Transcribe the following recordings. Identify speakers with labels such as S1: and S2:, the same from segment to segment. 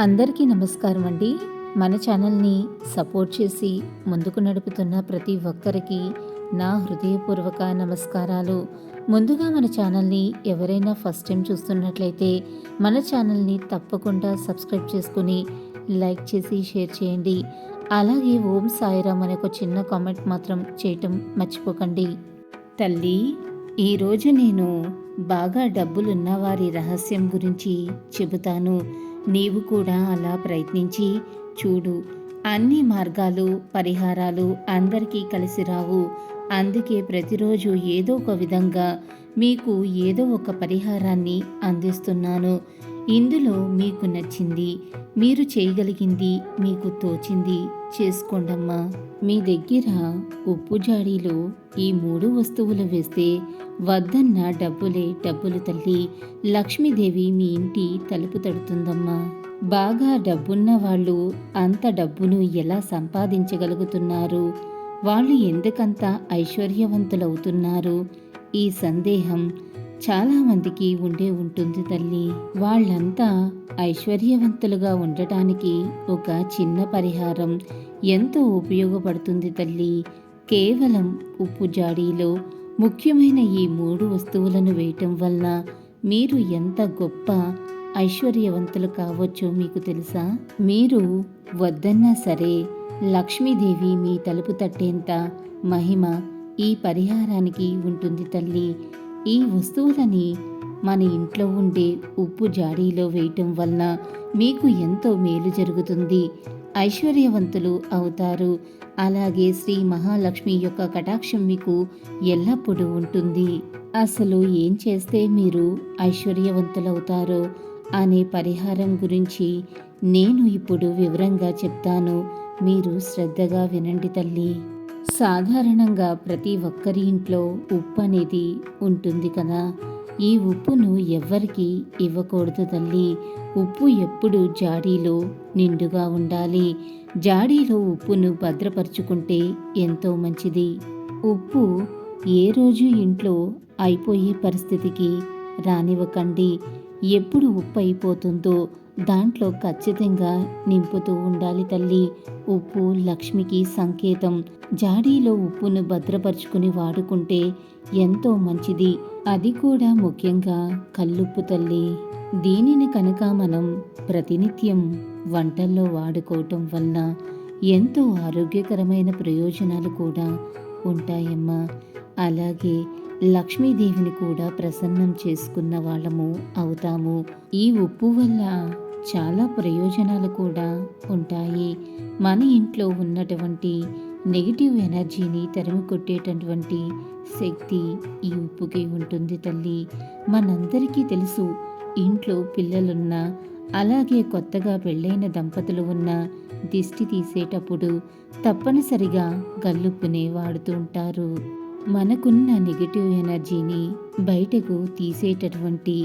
S1: అందరికీ నమస్కారం అండి. మన ఛానల్ని సపోర్ట్ చేసి ముందుకు నడుపుతున్న ప్రతి ఒక్కరికి నా హృదయపూర్వక నమస్కారాలు. ముందుగా మన ఛానల్ని ఎవరైనా ఫస్ట్ టైం చూస్తున్నట్లయితే మన ఛానల్ని తప్పకుండా సబ్స్క్రైబ్ చేసుకుని లైక్ చేసి షేర్ చేయండి. అలాగే ఓం సాయిరామ్ అనే ఒక చిన్న కామెంట్ మాత్రం చేయటం మర్చిపోకండి. తల్లి ఈరోజు నేను బాగా డబ్బులున్న వారి రహస్యం గురించి చెబుతాను. నీవు కూడా అలా ప్రయత్నించి చూడు. అన్ని మార్గాలు పరిహారాలు అందరికీ కలిసి రావు. అందుకే ప్రతిరోజు ఏదో ఒక విధంగా మీకు ఏదో ఒక పరిహారాన్ని అందిస్తున్నాను. ఇందులో మీకు నచ్చింది మీరు చేయగలిగింది మీకు తోచింది చేసుకోండమ్మా. మీ దగ్గర ఉప్పు జాడీలో ఈ మూడు వస్తువులు వేస్తే వద్దన్న డబ్బులే డబ్బులు తల్లి. లక్ష్మీదేవి మీ ఇంటి తలుపు తడుతుందమ్మా. బాగా డబ్బున్న వాళ్ళు అంత డబ్బును ఎలా సంపాదించగలుగుతున్నారు? వాళ్ళు ఎందుకంత ఐశ్వర్యవంతులవుతున్నారు? ఈ సందేహం చాలామందికి ఉండే ఉంటుంది తల్లి. వాళ్ళంతా ఐశ్వర్యవంతులుగా ఉండటానికి ఒక చిన్న పరిహారం ఎంతో ఉపయోగపడుతుంది తల్లి. కేవలం ఉప్పు జాడీలో ముఖ్యమైన ఈ మూడు వస్తువులను వేయటం వలన మీరు ఎంత గొప్ప ఐశ్వర్యవంతులు కావచ్చో మీకు తెలుసా? మీరు వద్దన్నా సరే లక్ష్మీదేవి మీ తలుపు తట్టేంత మహిమ ఈ పరిహారానికి ఉంటుంది తల్లి. ఈ వస్తువులని మన ఇంట్లో ఉండే ఉప్పు జాడీలో వేయటం వలన మీకు ఎంతో మేలు జరుగుతుంది. ఐశ్వర్యవంతులు అవుతారు. అలాగే శ్రీ మహాలక్ష్మి యొక్క కటాక్షం మీకు ఎల్లప్పుడూ ఉంటుంది. అసలు ఏం చేస్తే మీరు ఐశ్వర్యవంతులవుతారో అనే పరిహారం గురించి నేను ఇప్పుడు వివరంగా చెప్తాను. మీరు శ్రద్ధగా వినండి తల్లి. సాధారణంగా ప్రతి ఒక్కరి ఇంట్లో ఉప్పు అనేది ఉంటుంది కదా. ఈ ఉప్పును ఎవ్వరికి ఇవ్వకూడదు తల్లి. ఉప్పు ఎప్పుడు జాడీలో నిండుగా ఉండాలి. జాడీలో ఉప్పును భద్రపరుచుకుంటే ఎంతో మంచిది. ఉప్పు ఏ రోజు ఇంట్లో అయిపోయే పరిస్థితికి రానివ్వకండి. ఎప్పుడు ఉప్పు అయిపోతుందో దాంట్లో ఖచ్చితంగా నింపుతూ ఉండాలి తల్లి. ఉప్పు లక్ష్మికి సంకేతం. జాడీలో ఉప్పును భద్రపరుచుకుని వాడుకుంటే ఎంతో మంచిది. అది కూడా ముఖ్యంగా కల్లుప్పు తల్లి. దీనిని కనుక మనం ప్రతినిత్యం వంటల్లో వాడుకోవటం వల్ల ఎంతో ఆరోగ్యకరమైన ప్రయోజనాలు కూడా ఉంటాయమ్మా. అలాగే లక్ష్మీదేవిని కూడా ప్రసన్నం చేసుకున్న వాళ్ళము అవుతాము. ఈ ఉప్పు వల్ల చాలా ప్రయోజనాలు కూడా ఉంటాయి. మన ఇంట్లో ఉన్నటువంటి నెగిటివ్ ఎనర్జీని తరిమి కొట్టేటటువంటి శక్తి ఈ ఉప్పుకి ఉంటుంది తల్లి. మనందరికీ తెలుసు ఇంట్లో పిల్లలున్న అలాగే కొత్తగా పెళ్ళైన దంపతులు ఉన్న దిష్టి తీసేటప్పుడు తప్పనిసరిగా గల్లుప్పునే వాడుతూ ఉంటారు. మనకున్న నెగిటివ్ ఎనర్జీని బయటకు తీసేటటువంటి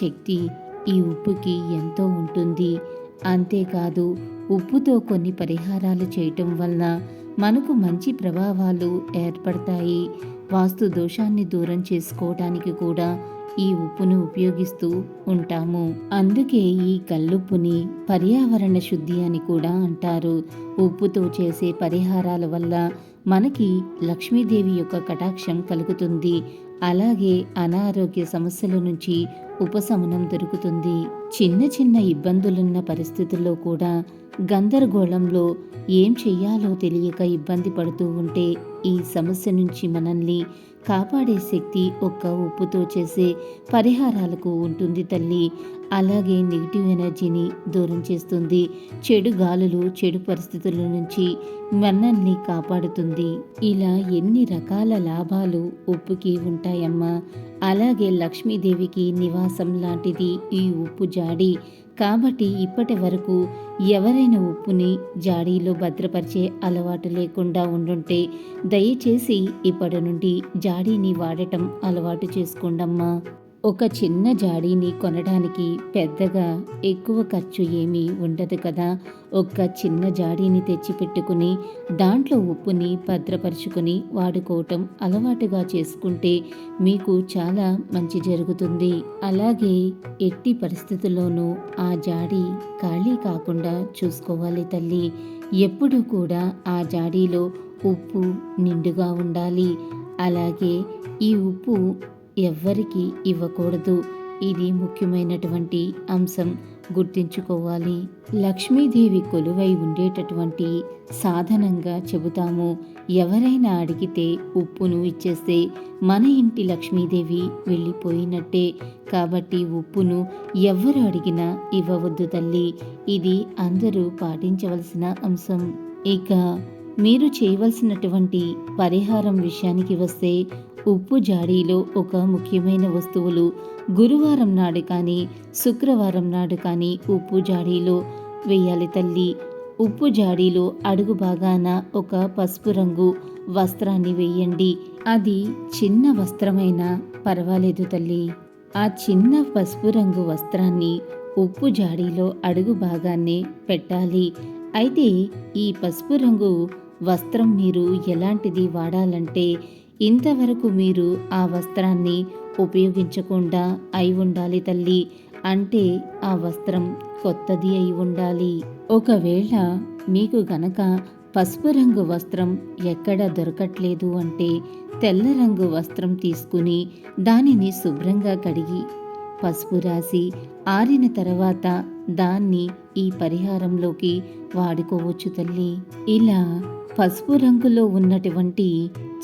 S1: శక్తి ఈ ఉప్పుకి ఎంతో ఉంటుంది. అంతేకాదు ఉప్పుతో కొన్ని పరిహారాలు చేయటం వలన మనకు మంచి ప్రభావాలు ఏర్పడతాయి. వాస్తు దోషాన్ని దూరం చేసుకోవడానికి కూడా ఈ ఉప్పును ఉపయోగిస్తూ ఉంటాము. అందుకే ఈ కల్లుప్పుని పర్యావరణ శుద్ధి అని కూడా అంటారు. ఉప్పుతో చేసే పరిహారాల వల్ల మనకి లక్ష్మీదేవి యొక్క కటాక్షం కలుగుతుంది. అలాగే అనారోగ్య సమస్యల నుంచి ఉపశమనం దొరుకుతుంది. చిన్న చిన్న ఇబ్బందులున్న పరిస్థితుల్లో కూడా గందరగోళంలో ఏం చెయ్యాలో తెలియక ఇబ్బంది పడుతూ ఉంటే ఈ సమస్య నుంచి మనల్ని కాపాడే శక్తి ఒక్క ఉప్పుతో చేసే పరిహారాలకు ఉంటుంది తల్లి. అలాగే నెగిటివ్ ఎనర్జీని దూరం చేస్తుంది. చెడు గాలులు చెడు పరిస్థితుల నుంచి మనల్ని కాపాడుతుంది. ఇలా ఎన్ని రకాల లాభాలు ఉప్పుకి ఉంటాయమ్మా. అలాగే లక్ష్మీదేవికి నివాసం లాంటిది ఈ ఉప్పు జాడి. కాబట్టి ఇప్పటి వరకు ఎవరైనా ఉప్పుని జాడీలో భద్రపరిచే అలవాటు లేకుండా ఉండుంటే దయచేసి ఇప్పటి నుండి జాడీని వాడటం అలవాటు చేసుకోండమ్మా. ఒక చిన్న జాడీని కొనడానికి పెద్దగా ఎక్కువ ఖర్చు ఏమీ ఉండదు కదా. ఒక చిన్న జాడీని తెచ్చిపెట్టుకుని దాంట్లో ఉప్పుని భద్రపరుచుకుని వాడుకోవటం అలవాటుగా చేసుకుంటే మీకు చాలా మంచి జరుగుతుంది. అలాగే ఎట్టి పరిస్థితుల్లోనూ ఆ జాడీ ఖాళీ కాకుండా చూసుకోవాలి తల్లి. ఎప్పుడూ కూడా ఆ జాడీలో ఉప్పు నిండుగా ఉండాలి. అలాగే ఈ ఉప్పు ఎవ్వరికి ఇవ్వకూడదు. ఇది ముఖ్యమైనటువంటి అంశం. గుర్తించుకోవాలి. లక్ష్మీదేవి కొలువై ఉండేటటువంటి సాధనంగా చెబుతాము. ఎవరైనా అడిగితే ఉప్పును ఇచ్చేస్తే మన ఇంటి లక్ష్మీదేవి వెళ్ళిపోయినట్టే. కాబట్టి ఉప్పును ఎవరు అడిగినా ఇవ్వవద్దు తల్లి. ఇది అందరూ పాటించవలసిన అంశం. ఇక మీరు చేయవలసినటువంటి పరిహారం విషయానికి వస్తే ఉప్పు జాడీలో ఒక ముఖ్యమైన వస్తువులు గురువారం నాడు కానీ శుక్రవారం నాడు కానీ ఉప్పు జాడీలో వేయాలి తల్లి. ఉప్పు జాడీలో అడుగు భాగాన ఒక పసుపు రంగు వస్త్రాన్ని వేయండి. అది చిన్న వస్త్రమైనా పర్వాలేదు తల్లి. ఆ చిన్న పసుపు రంగు వస్త్రాన్ని ఉప్పు జాడీలో అడుగు భాగాన్నే పెట్టాలి. అయితే ఈ పసుపు రంగు వస్త్రం మీరు ఎలాంటిది వాడాలంటే ఇంతవరకు మీరు ఆ వస్త్రాన్ని ఉపయోగించకుండా అయి ఉండాలి తల్లి. అంటే ఆ వస్త్రం కొత్తది అయి ఉండాలి. ఒకవేళ మీకు గనక పసుపు రంగు వస్త్రం ఎక్కడ దొరకట్లేదు అంటే తెల్ల రంగు వస్త్రం తీసుకుని దానిని శుభ్రంగా కడిగి పసుపు రాసి ఆరిన తర్వాత దాన్ని ఈ పరిహారంలోకి వాడుకోవచ్చు తల్లి. ఇలా పసుపు రంగులో ఉన్నటువంటి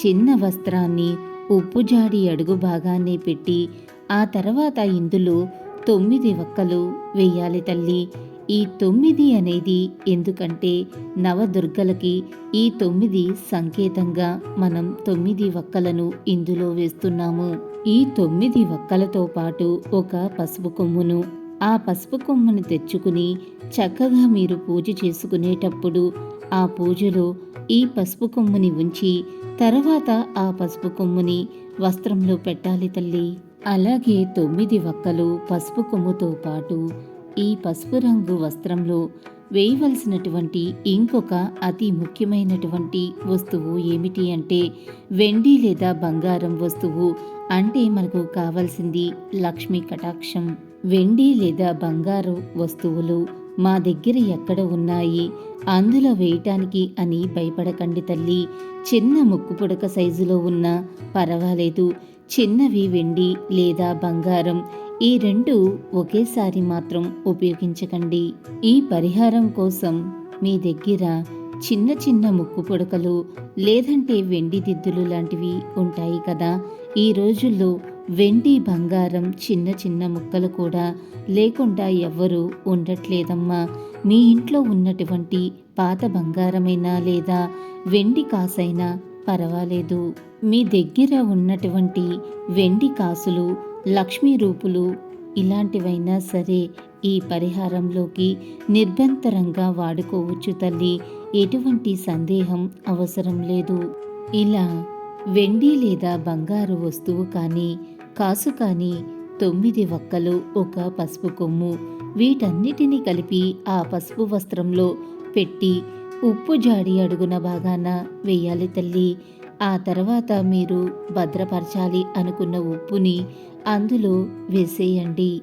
S1: చిన్న వస్త్రాన్ని ఉప్పు జాడి అడుగు భాగాన్ని పెట్టి ఆ తర్వాత ఇందులో తొమ్మిది వక్కలు వేయాలి తల్లి. ఈ తొమ్మిది అనేది ఎందుకంటే నవదుర్గలకి ఈ తొమ్మిది సంకేతంగా మనం తొమ్మిది వక్కలను ఇందులో వేస్తున్నాము. ఈ తొమ్మిది వక్కలతో పాటు ఒక పసుపు కొమ్మును ఆ పసుపు కొమ్మును తెచ్చుకుని చక్కగా మీరు పూజ చేసుకునేటప్పుడు ఆ పూజలో ఈ పసుపు కొమ్ముని ఉంచి తర్వాత ఆ పసుపు కొమ్ముని వస్త్రంలో పెట్టాలి తల్లి. అలాగే తొమ్మిది వక్కలు పసుపు కొమ్ముతో పాటు ఈ పసుపు రంగు వస్త్రంలో వేయవలసినటువంటి ఇంకొక అతి ముఖ్యమైనటువంటి వస్తువు ఏమిటి అంటే వెండి లేదా బంగారం వస్తువు అంటే మనకు కావాల్సింది లక్ష్మీ కటాక్షం. వెండి లేదా బంగారు వస్తువులు మా దగ్గర ఎక్కడ ఉన్నాయి? అందులో వేయటానికి అని భయపడకండి తల్లి. చిన్న ముక్కు పుడక సైజులో ఉన్నా పర్వాలేదు. చిన్నవి వెండి లేదా బంగారం ఈ రెండు ఒకేసారి మాత్రం ఉపయోగించకండి. ఈ పరిహారం కోసం మీ దగ్గర చిన్న చిన్న ముక్కు పుడకలు లేదంటే వెండి దిద్దులు లాంటివి ఉంటాయి కదా. ఈ రోజుల్లో వెండి బంగారం చిన్న చిన్న ముక్కలు కూడా లేకుండా ఎవ్వరూ ఉండట్లేదమ్మా. మీ ఇంట్లో ఉన్నటువంటి పాత బంగారమైనా లేదా వెండి కాసైనా పర్వాలేదు. మీ దగ్గర ఉన్నటువంటి వెండి కాసులు లక్ష్మీ రూపులు ఇలాంటివైనా సరే ఈ పరిహారంలోకి నిర్భంతరంగా వాడుకోవచ్చు తల్లి. ఎటువంటి సందేహం అవసరం లేదు. ఇలా వెండి లేదా బంగారు వస్తువు కానీ కాసు కానీ తొమ్మిది వక్కలు ఒక పసుపు కొమ్ము వీటన్నిటినీ కలిపి ఆ పసుపు వస్త్రంలో పెట్టి ఉప్పు జాడి అడుగున భాగాన వేయాలి తల్లి. ఆ తర్వాత మీరు భద్రపరచాలి అనుకున్న ఉప్పుని అందులో వేసేయండి.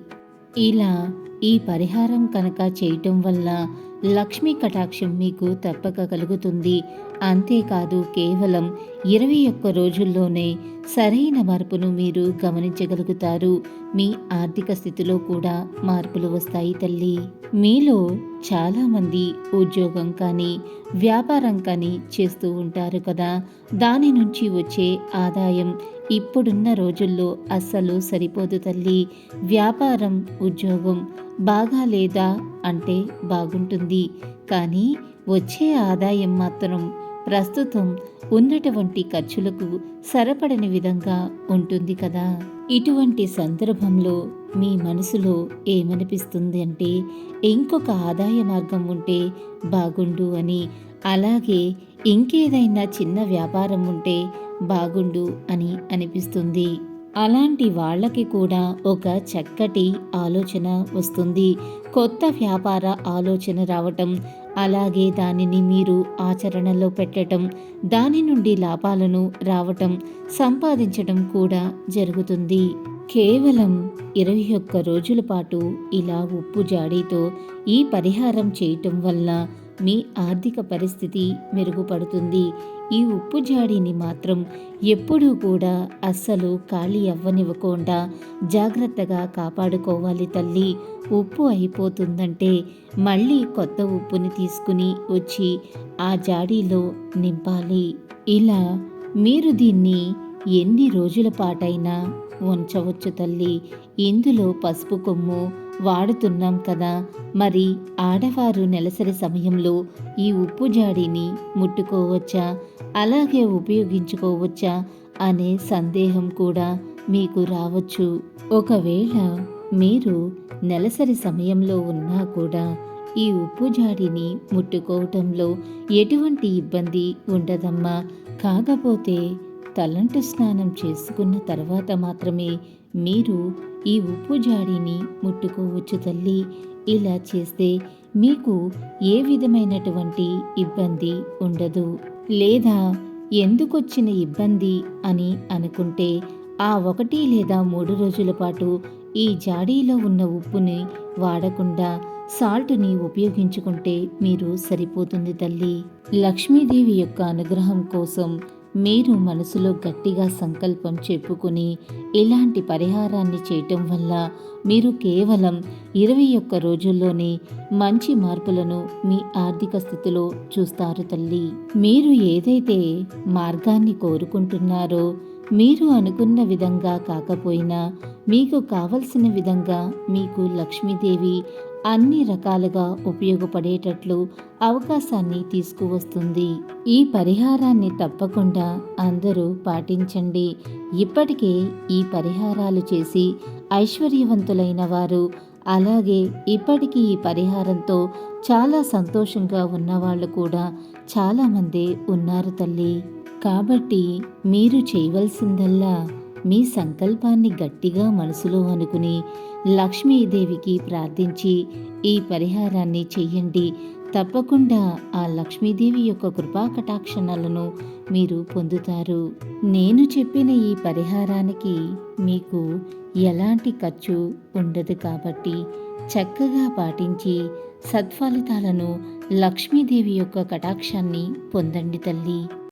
S1: ఇలా ఈ పరిహారం కనుక చేయటం వల్ల లక్ష్మీ కటాక్షం మీకు తప్పక కలుగుతుంది. అంతేకాదు కేవలం ఇరవై ఒక్క రోజుల్లోనే సరైన మార్పును మీరు గమనించగలుగుతారు. మీ ఆర్థిక స్థితిలో కూడా మార్పులు వస్తాయి తల్లి. మీలో చాలామంది ఉద్యోగం కానీ వ్యాపారం కానీ చేస్తూ ఉంటారు కదా. దాని నుంచి వచ్చే ఆదాయం ఇప్పుడున్న రోజుల్లో అస్సలు సరిపోదు తల్లి. వ్యాపారం ఉద్యోగం బాగా లేదా అంటే బాగుంటుంది. కానీ వచ్చే ఆదాయం మాత్రం ప్రస్తుతం ఉన్నటువంటి ఖర్చులకు సరపడని విధంగా ఉంటుంది కదా. ఇటువంటి సందర్భంలో మీ మనసులో ఏమనిపిస్తుంది అంటే ఇంకొక ఆదాయ మార్గం ఉంటే బాగుండు అని అలాగే ఇంకేదైనా చిన్న వ్యాపారం ఉంటే బాగుండు అని అనిపిస్తుంది. అలాంటి వాళ్ళకి కూడా ఒక చక్కటి ఆలోచన వస్తుంది. కొత్త వ్యాపార ఆలోచన రావటం అలాగే దానిని మీరు ఆచరణలో పెట్టడం దాని నుండి లాభాలను రావటం సంపాదించడం కూడా జరుగుతుంది. కేవలం ఇరవై ఒక్క రోజుల పాటు ఇలా ఉప్పు జాడీతో ఈ పరిహారం చేయటం వల్ల మీ ఆర్థిక పరిస్థితి మెరుగుపడుతుంది. ఈ ఉప్పు జాడీని మాత్రం ఎప్పుడూ కూడా అస్సలు ఖాళీ అవ్వనివ్వకుండా జాగ్రత్తగా కాపాడుకోవాలి తల్లి. ఉప్పు అయిపోతుందంటే మళ్ళీ కొత్త ఉప్పుని తీసుకుని వచ్చి ఆ జాడీలో నింపాలి. ఇలా మీరు దీన్ని ఎన్ని రోజుల పాటైనా ఉంచవచ్చు తల్లి. ఇందులో పసుపు కొమ్ము వాడుతున్నాం కదా. మరి ఆడవారు నెలసరి సమయంలో ఈ ఉప్పు జాడీని ముట్టుకోవచ్చా? అలాగే ఉపయోగించుకోవచ్చా? అనే సందేహం కూడా మీకు రావచ్చు. ఒకవేళ మీరు నెలసరి సమయంలో ఉన్నా కూడా ఈ ఉప్పు జాడిని ముట్టుకోవటంలో ఎటువంటి ఇబ్బంది ఉండదమ్మా. కాకపోతే తలంటు స్నానం చేసుకున్న తర్వాత మాత్రమే మీరు ఈ ఉప్పు జాడీని ముట్టుకోవచ్చు తల్లి. ఇలా చేస్తే మీకు ఏ విధమైనటువంటి ఇబ్బంది ఉండదు. లేదా ఎందుకొచ్చిన ఇబ్బంది అని అనుకుంటే ఆ ఒకటి లేదా మూడు రోజుల పాటు ఈ జాడీలో ఉన్న ఉప్పుని వాడకుండా సాల్ట్ని ఉపయోగించుకుంటే మీరు సరిపోతుంది తల్లి. లక్ష్మీదేవి యొక్క అనుగ్రహం కోసం మీరు మనసులో గట్టిగా సంకల్పం చెప్పుకుని ఇలాంటి పరిహారాన్ని చేయటం వల్ల మీరు కేవలం ఇరవై ఒక్క రోజుల్లోనే మంచి మార్పులను మీ ఆర్థిక స్థితిలో చూస్తారు తల్లి. మీరు ఏదైతే మార్గాన్ని కోరుకుంటున్నారో మీరు అనుకున్న విధంగా కాకపోయినా మీకు కావలసిన విధంగా మీకు లక్ష్మీదేవి అన్ని రకాలుగా ఉపయోగపడేటట్లు అవకాశాన్ని తీసుకువస్తుంది. ఈ పరిహారాన్ని తప్పకుండా అందరూ పాటించండి. ఇప్పటికే ఈ పరిహారాలు చేసి ఐశ్వర్యవంతులైన వారు అలాగే ఇప్పటికీ ఈ పరిహారంతో చాలా సంతోషంగా ఉన్నవాళ్ళు కూడా చాలామంది ఉన్నారు తల్లి. కాబట్టి మీరు చేయవలసిందల్లా మీ సంకల్పాన్ని గట్టిగా మనసులో అనుకుని లక్ష్మీదేవికి ప్రార్థించి ఈ పరిహారాన్ని చెయ్యండి. తప్పకుండా ఆ లక్ష్మీదేవి యొక్క కృపా కటాక్షణాలను మీరు పొందుతారు. నేను చెప్పిన ఈ పరిహారానికి మీకు ఎలాంటి ఖర్చు ఉండదు కాబట్టి చక్కగా పాటించి సత్ఫలితాలను లక్ష్మీదేవి యొక్క కటాక్షాన్ని పొందండి తల్లి.